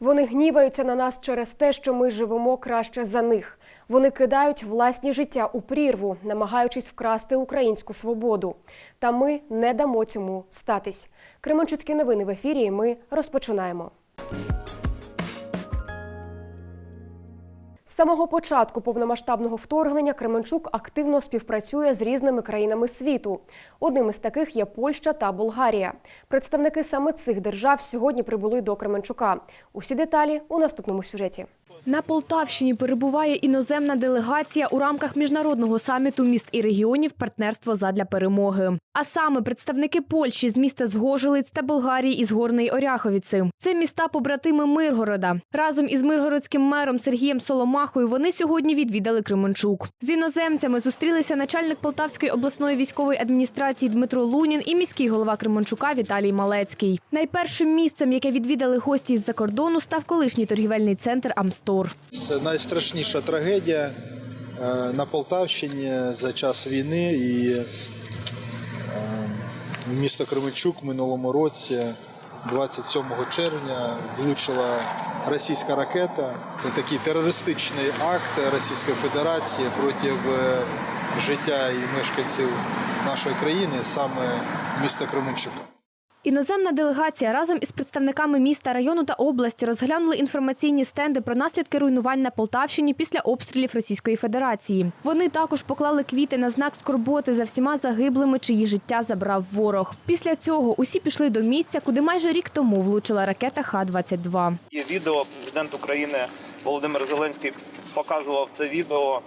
Вони гніваються на нас через те, що ми живемо краще за них. Вони кидають власні життя у прірву, намагаючись вкрасти українську свободу. Та ми не дамо цьому статись. Кременчуцькі новини в ефірі. Ми розпочинаємо. Самого початку повномасштабного вторгнення Кременчук активно співпрацює з різними країнами світу. Одним із таких є Польща та Болгарія. Представники саме цих держав сьогодні прибули до Кременчука. Усі деталі у наступному сюжеті. На Полтавщині перебуває іноземна делегація у рамках міжнародного саміту міст і регіонів партнерство задля перемоги. А саме представники Польщі з міста Згожилиць та Болгарії із Горної Оряховіці. Це міста побратими Миргорода. Разом із миргородським мером Сергієм Соломахою вони сьогодні відвідали Кременчук. З іноземцями зустрілися начальник Полтавської обласної військової адміністрації Дмитро Лунін і міський голова Кременчука Віталій Малецький. Найпершим місцем, яке відвідали гості з-за кордону, став колишній торгівельний центр Амстор. Це найстрашніша трагедія е, на Полтавщині за час війни. І е, в місто Кременчук минулому році, 27 червня, влучила російська ракета. Це такий терористичний акт Російської Федерації проти е, життя і мешканців нашої країни, саме міста Кременчука. Іноземна делегація разом із представниками міста, району та області розглянули інформаційні стенди про наслідки руйнувань на Полтавщині після обстрілів Російської Федерації. Вони також поклали квіти на знак скорботи за всіма загиблими, чиї життя забрав ворог. Після цього усі пішли до місця, куди майже рік тому влучила ракета Х-22. Є відео. Президент України Володимир Зеленський показував це відео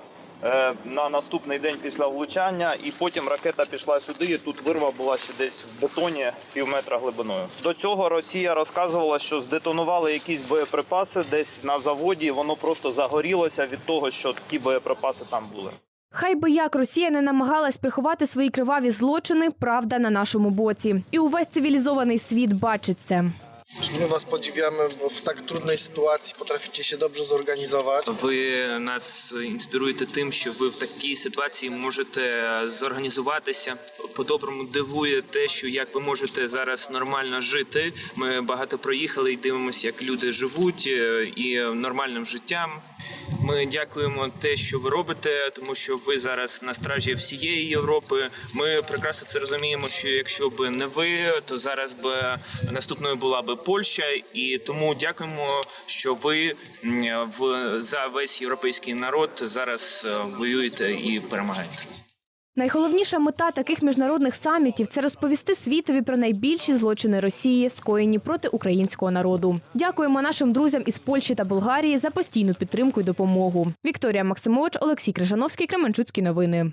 на наступний день після влучання, і потім ракета пішла сюди. і Тут вирва була ще десь в бетоні пів метра глибиною. До цього Росія розказувала, що здетонували якісь боєприпаси десь на заводі. і Воно просто загорілося від того, що такі боєприпаси там були. Хай би як Росія не намагалась приховати свої криваві злочини, правда на нашому боці. І увесь цивілізований світ бачить це. My Was podziwiamy, bo w tak trudnej sytuacji potraficie się dobrze zorganizować. Ви нас інспіруєте тим, що ви в такій ситуації можете зорганізуватися. По-доброму дивує те, що як ви можете зараз нормально жити. Ми багато проїхали і дивимося, як люди живуть е, і нормальним життям. Ми дякуємо те, що ви робите, тому що ви зараз на стражі всієї Європи. Ми прекрасно це розуміємо, що якщо б не ви, то зараз би наступною була би Польща, і тому дякуємо, що ви в за весь європейський народ зараз е, воюєте і перемагаєте. Найголовніша мета таких міжнародних самітів це розповісти світові про найбільші злочини Росії, скоєні проти українського народу. Дякуємо нашим друзям із Польщі та Болгарії за постійну підтримку і допомогу. Вікторія Максимович, Олексій Крижановський, Кременчуцькі новини.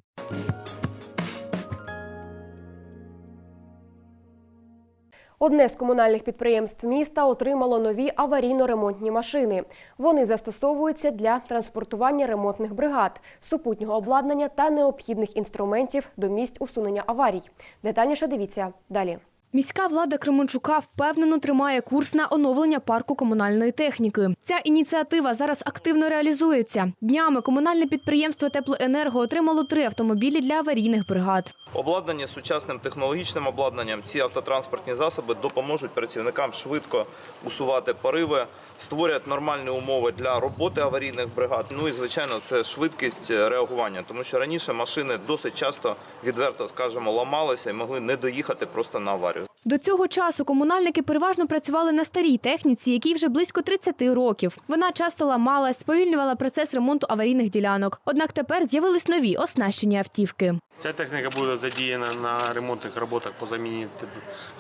Одне з комунальних підприємств міста отримало нові аварійно-ремонтні машини. Вони застосовуються для транспортування ремонтних бригад, супутнього обладнання та необхідних інструментів до місць усунення аварій. Детальніше дивіться далі. Міська влада Кременчука впевнено тримає курс на оновлення парку комунальної техніки. Ця ініціатива зараз активно реалізується. Днями комунальне підприємство Теплоенерго отримало три автомобілі для аварійних бригад. Обладнані сучасним технологічним обладнанням, ці автотранспортні засоби допоможуть працівникам швидко усувати пориви, створять нормальні умови для роботи аварійних бригад. Ну і звичайно, це швидкість реагування, тому що раніше машини досить часто відверто скажемо ламалися і могли не доїхати просто на аварію. До цього часу комунальники переважно працювали на старій техніці, якій вже близько 30 років. Вона часто ламалась, сповільнювала процес ремонту аварійних ділянок. Однак тепер з'явились нові оснащені автівки. Ця техніка буде задіяна на ремонтних роботах по заміні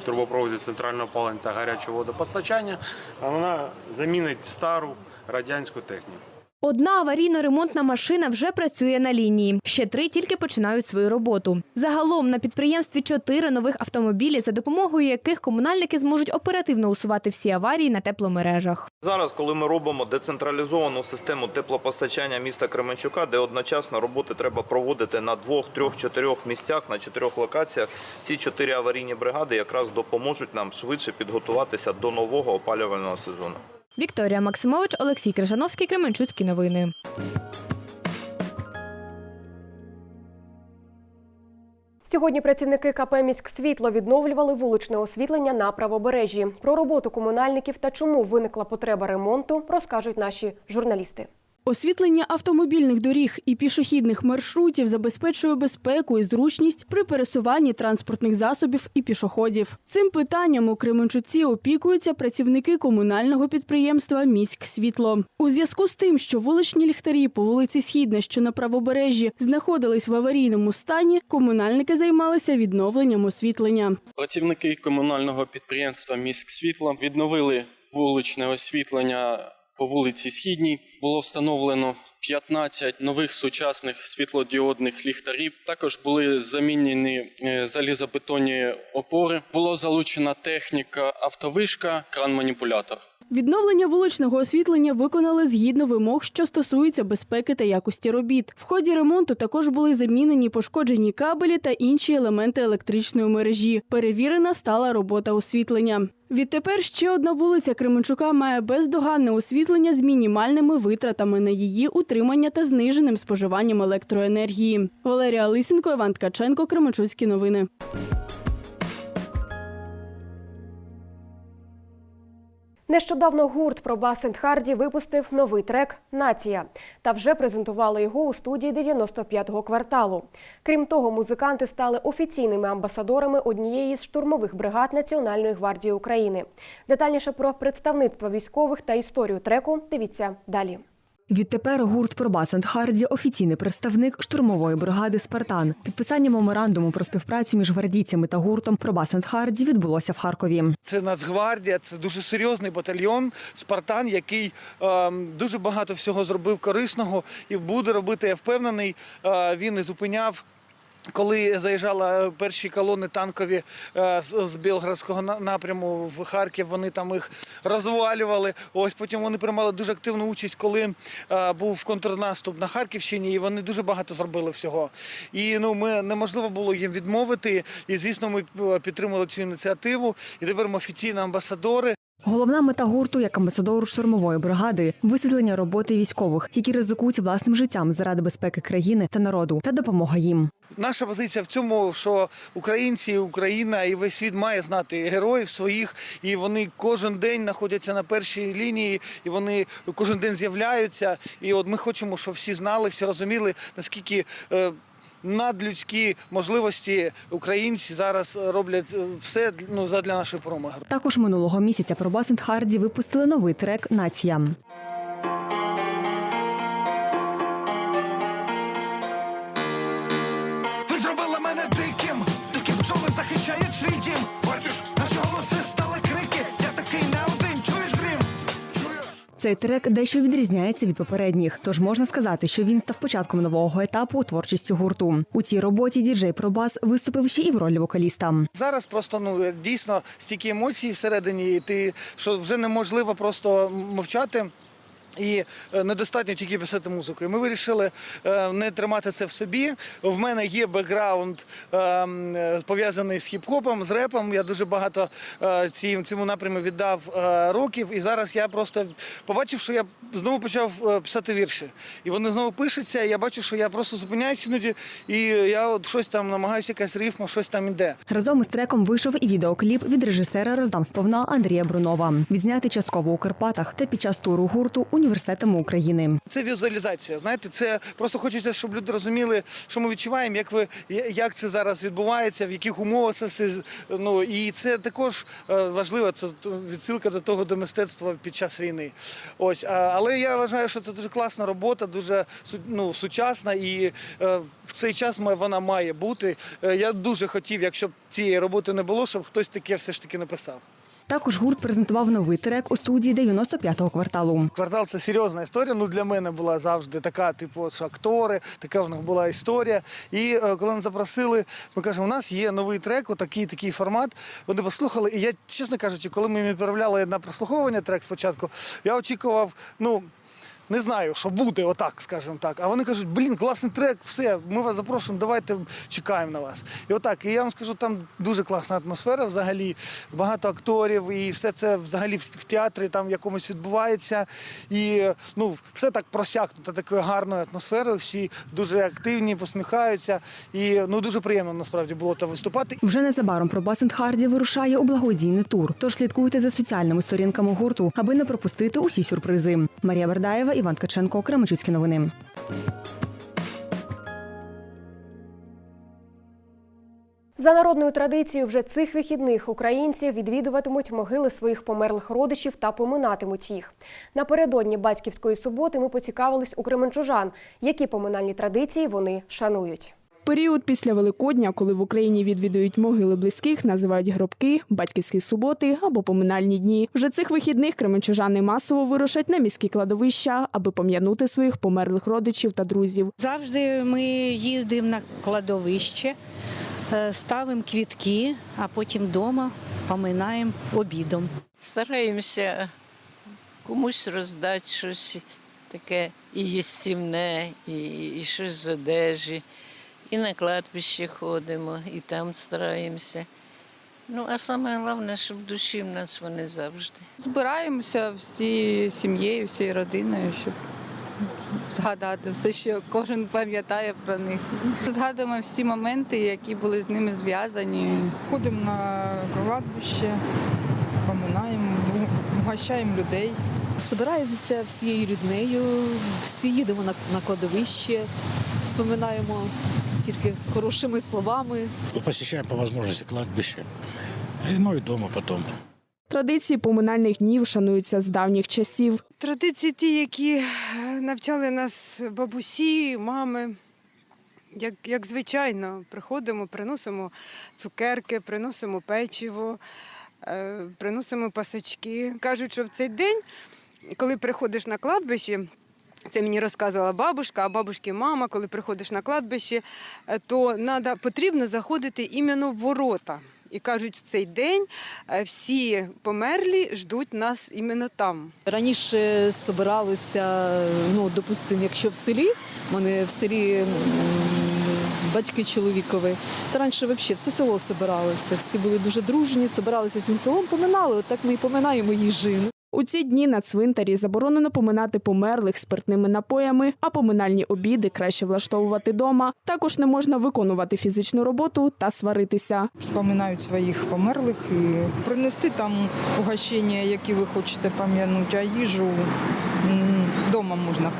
трубопроводів центрального опалення та гарячого водопостачання. Вона замінить стару радянську техніку. Одна аварійно-ремонтна машина вже працює на лінії. Ще три тільки починають свою роботу. Загалом на підприємстві чотири нових автомобілі, за допомогою яких комунальники зможуть оперативно усувати всі аварії на тепломережах. Зараз, коли ми робимо децентралізовану систему теплопостачання міста Кременчука, де одночасно роботи треба проводити на двох, трьох, чотирьох місцях, на чотирьох локаціях, ці чотири аварійні бригади якраз допоможуть нам швидше підготуватися до нового опалювального сезону. Вікторія Максимович, Олексій Крижановський, Кременчуцькі новини. Сьогодні працівники КП «Міськсвітло» відновлювали вуличне освітлення на правобережжі. Про роботу комунальників та чому виникла потреба ремонту, розкажуть наші журналісти. Освітлення автомобільних доріг і пішохідних маршрутів забезпечує безпеку і зручність при пересуванні транспортних засобів і пішоходів. Цим питанням у Кременчуці опікуються працівники комунального підприємства «Міськсвітло». У зв'язку з тим, що вуличні ліхтарі по вулиці Східна, що на правобережжі, знаходились в аварійному стані, комунальники займалися відновленням освітлення. Працівники комунального підприємства «Міськсвітло» відновили вуличне освітлення по вулиці Східній. Було встановлено 15 нових сучасних світлодіодних ліхтарів. Також були замінені е, залізобетонні опори. Було залучена техніка автовишка, кран-маніпулятор. Відновлення вуличного освітлення виконали згідно вимог, що стосуються безпеки та якості робіт. В ході ремонту також були замінені пошкоджені кабелі та інші елементи електричної мережі. Перевірена стала робота освітлення. Відтепер ще одна вулиця Кременчука має бездоганне освітлення з мінімальними витратами на її утримання та зниженим споживанням електроенергії. Валерія Лисенко, Іван Ткаченко, Кременчуцькі новини. Нещодавно гурт «Пробас енд Харді» випустив новий трек «Нація» та вже презентували його у студії 95-го кварталу. Крім того, музиканти стали офіційними амбасадорами однієї з штурмових бригад Національної гвардії України. Детальніше про представництво військових та історію треку дивіться далі. Відтепер гурт Пробасент Харді» – офіційний представник штурмової бригади «Спартан». Підписання меморандуму про співпрацю між гвардійцями та гуртом «Пробас Харді» відбулося в Харкові. Це Нацгвардія, це дуже серйозний батальйон Спартан, який е, дуже багато всього зробив корисного і буде робити. Я впевнений. Е, він не зупиняв. Коли заїжджали перші колони танкові е, з, Білградського на- напряму в Харків, вони там їх розвалювали. Ось потім вони приймали дуже активну участь, коли е, був контрнаступ на Харківщині, і вони дуже багато зробили всього. І ну ми неможливо було їм відмовити. І звісно, ми е, підтримали цю ініціативу. І тепер ми офіційні амбасадори. Головна мета гурту як амбасадору штурмової бригади висвітлення роботи військових, які ризикують власним життям заради безпеки країни та народу, та допомога їм. Наша позиція в цьому, що українці, Україна і весь світ має знати героїв своїх, і вони кожен день знаходяться на першій лінії, і вони кожен день з'являються. І от ми хочемо, щоб всі знали, всі розуміли, наскільки. Надлюдські можливості українці зараз роблять е, все ну, задля нашої перемоги. Також минулого місяця про Басент Харді» випустили новий трек «Нація». Цей трек дещо відрізняється від попередніх, тож можна сказати, що він став початком нового етапу у творчості гурту. У цій роботі діджей Пробас виступив ще і в ролі вокаліста. Зараз просто ну дійсно стільки емоцій всередині, і ти що вже неможливо просто мовчати. І е, недостатньо тільки писати музику. І ми вирішили е, не тримати це в собі. В мене є бекграунд е, м, е, пов'язаний з хіп-хопом, з репом. Я дуже багато цьому напряму віддав років. І зараз я просто побачив, що я знову почав писати вірші. І вони знову пишуться. І я бачу, що я просто зупиняюсь іноді, і я от щось там намагаюся, якась рифма, щось там іде. Разом із треком вийшов і відеокліп від режисера Роздам сповна Андрія Брунова, відзнятий частково у Карпатах та під час туру гурту університетами України. Це візуалізація. Знаєте, це просто хочеться, щоб люди розуміли, що ми відчуваємо, як ви як це зараз відбувається, в яких умовах це все. Ну і це також е, важливо. Це відсилка до того до мистецтва під час війни. Ось, але я вважаю, що це дуже класна робота, дуже ну, сучасна, і е, в цей час вона має бути. Е, Я дуже хотів, якщо б цієї роботи не було, щоб хтось таке все ж таки написав. Також гурт презентував новий трек у студії 95-го кварталу. Квартал це серйозна історія. Ну для мене була завжди така, типу, що актори, така в них була історія. І е, коли нас запросили, ми кажемо, у нас є новий трек, отакий такий формат. Вони послухали. І я, чесно кажучи, коли ми відправляли на прослуховування трек спочатку, я очікував, ну. Не знаю, що буде, отак, скажімо так. А вони кажуть, блін, класний трек, все, ми вас запрошуємо, давайте чекаємо на вас. І отак. І я вам скажу, там дуже класна атмосфера взагалі, багато акторів, і все це взагалі в театрі там якомусь відбувається. І ну, все так просякнуто такою гарною атмосферою. Всі дуже активні, посміхаються. І ну дуже приємно насправді було там виступати. Вже незабаром Пробасент Харді вирушає у благодійний тур. Тож слідкуйте за соціальними сторінками гурту, аби не пропустити усі сюрпризи. Марія Бердаєва, Іван Ткаченко, Кременчуцькі новини. За народною традицією, вже цих вихідних українці відвідуватимуть могили своїх померлих родичів та поминатимуть їх. Напередодні батьківської суботи ми поцікавились у кременчужан, які поминальні традиції вони шанують. Період після Великодня, коли в Україні відвідують могили близьких, називають гробки, батьківські суботи або поминальні дні. Вже цих вихідних кременчужани масово вирушать на міські кладовища, аби пом'янути своїх померлих родичів та друзів. Завжди ми їздимо на кладовище, е, ставимо квітки, а потім вдома поминаємо обідом. Стараємося комусь роздати щось таке і їстівне, і, і щось з одежі. І на кладбище ходимо, і там стараємося. Ну, а саме головне, щоб в душі в нас вони завжди. Збираємося всі сім'єю, всією родиною, щоб згадати все, що кожен пам'ятає про них. Згадуємо всі моменти, які були з ними зв'язані. Ходимо на кладбище, поминаємо, вгощаємо людей. Збираємося всією ріднею, всі їдемо на, на кладовище, споминаємо тільки хорошими словами. Посещаем по возможности кладбище. Ну и дома потом. Традиції поминальних днів шануються з давніх часів. Традиції ті, які е, навчали нас бабусі, мами. Як, як звичайно, приходимо, приносимо цукерки, приносимо печиво, е, приносимо пасочки. Кажуть, що в цей день, коли приходиш на кладбище, це мені розказувала бабушка, а бабушки мама, коли приходиш на кладбище, е, то надо, потрібно заходити іменно в ворота. І кажуть, в цей день е, всі померлі ждуть нас іменно там. Раніше збиралися, ну, допустимо, якщо в селі, в мене в селі батьки чоловікові, то раніше взагалі все село збиралося. Всі були дуже дружні, збиралися всім селом, поминали. Отак ми і поминаємо їжину. У ці дні на цвинтарі заборонено поминати померлих спиртними напоями, а поминальні обіди краще влаштовувати дома. Також не можна виконувати фізичну роботу та сваритися. Вспоминають своїх померлих і принести там угощення, які ви хочете пам'ятати, а їжу вдома можна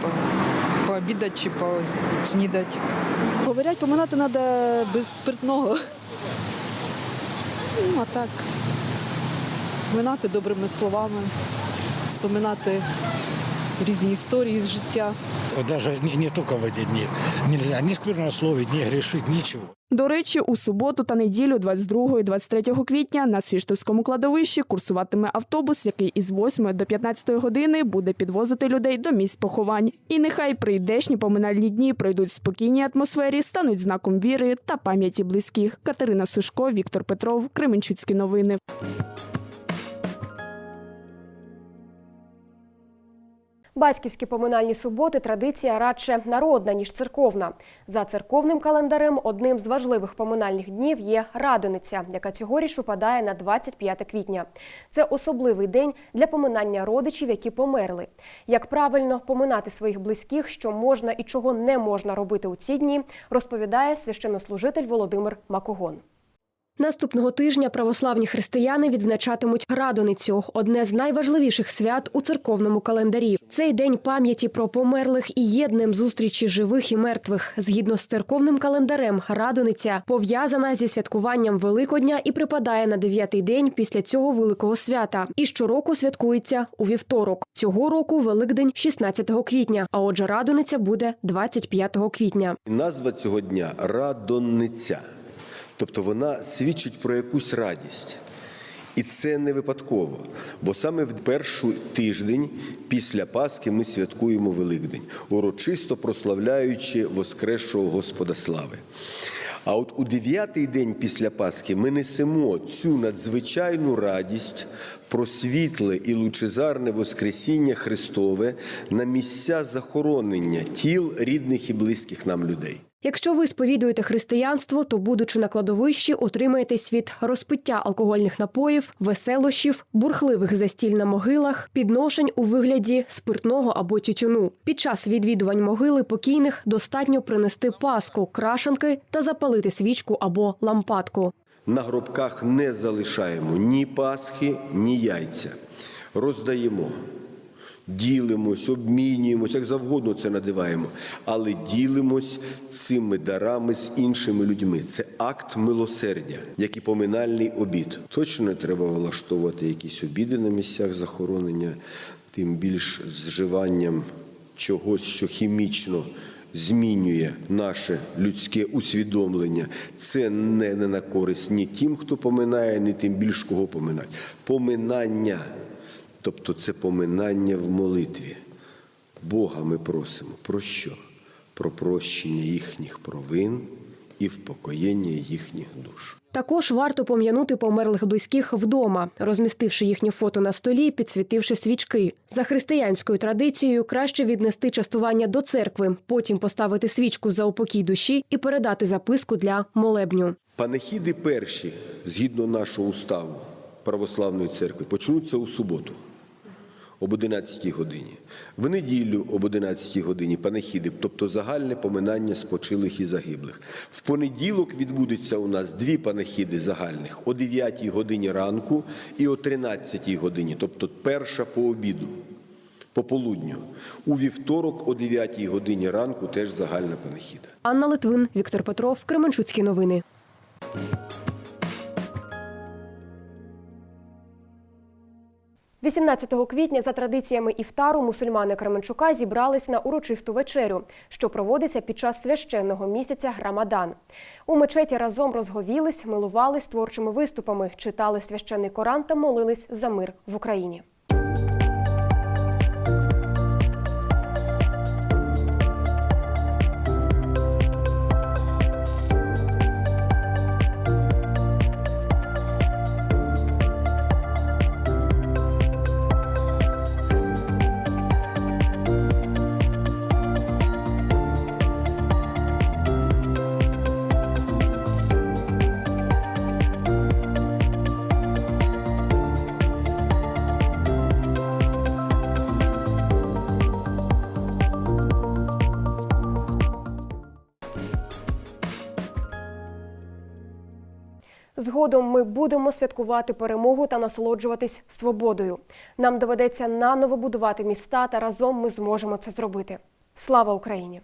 пообідати чи поснідати. Говорять, поминати треба без спиртного. Ну, а так, поминати добрими словами, споминати різні історії з життя. Даже не, не только в эти дни. Нельзя ни сквернословить, ни грешить, ничего. До речі, у суботу та неділю, 22 і 23 квітня, на Свіштовському кладовищі курсуватиме автобус, який із 8 до 15 години буде підвозити людей до місць поховань. І нехай прийдешні поминальні дні пройдуть в спокійній атмосфері, стануть знаком віри та пам'яті близьких. Катерина Сушко, Віктор Петров, Кременчуцькі новини. Батьківські поминальні суботи традиція радше народна, ніж церковна. За церковним календарем одним з важливих поминальних днів є Радониця, яка цьогоріч випадає на 25 квітня. Це особливий день для поминання родичів, які померли. Як правильно поминати своїх близьких, що можна і чого не можна робити у ці дні, розповідає священнослужитель Володимир Макогон. Наступного тижня православні християни відзначатимуть Радоницю – одне з найважливіших свят у церковному календарі. Цей день пам'яті про померлих і є днем зустрічі живих і мертвих. Згідно з церковним календарем, Радониця пов'язана зі святкуванням Великодня і припадає на дев'ятий день після цього великого свята. І щороку святкується у вівторок. Цього року Великдень 16 квітня. А отже, Радониця буде 25 квітня. Назва цього дня радонниця. Тобто вона свідчить про якусь радість. І це не випадково, бо саме в перший тиждень після Пасхи ми святкуємо Великдень, урочисто прославляючи Воскресшого Господа слави. А от у дев'ятий день після Пасхи ми несемо цю надзвичайну радість про світле і лучезарне Воскресіння Христове на місця захоронення тіл рідних і близьких нам людей. Якщо ви сповідуєте християнство, то, будучи на кладовищі, отримаєтесь від розпиття алкогольних напоїв, веселощів, бурхливих застіль на могилах, підношень у вигляді спиртного або тютюну. Під час відвідувань могили покійних достатньо принести паску, крашенки та запалити свічку або лампадку. На гробках не залишаємо ні пасхи, ні яйця. Роздаємо, ділимось, обмінюємось, як завгодно це надиваємо, але ділимось цими дарами з іншими людьми. Це акт милосердя, як і поминальний обід. Точно не треба влаштовувати якісь обіди на місцях захоронення, тим більш з вживанням чогось, що хімічно змінює наше людське усвідомлення. Це не, не на користь ні тим, хто поминає, ні тим більш кого поминать. Поминання, тобто це поминання в молитві. Бога ми просимо про що? Про прощення їхніх провин і впокоєння їхніх душ. Також варто пом'янути померлих близьких вдома, розмістивши їхнє фото на столі, підсвітивши свічки. За християнською традицією краще віднести частування до церкви, потім поставити свічку за упокій душі і передати записку для молебню. Панахіди перші, згідно нашого уставу православної церкви, почнуться у суботу об 11 годині. В неділю об 11 годині панахіди, тобто загальне поминання спочилих і загиблих. В понеділок відбудеться у нас дві панахіди загальних о 9 годині ранку і о 13 годині, тобто перша по обіду. По полудню. У вівторок о 9 годині ранку теж загальна панахіда. Анна Литвин, Віктор Петров, Кременчуцькі новини. – 18 квітня за традиціями Іфтару мусульмани Кременчука зібрались на урочисту вечерю, що проводиться під час священного місяця Рамадан. У мечеті разом розговілись, милувались творчими виступами, читали священний Коран та молились за мир в Україні. Згодом ми будемо святкувати перемогу та насолоджуватись свободою. Нам доведеться наново будувати міста, та разом ми зможемо це зробити. Слава Україні!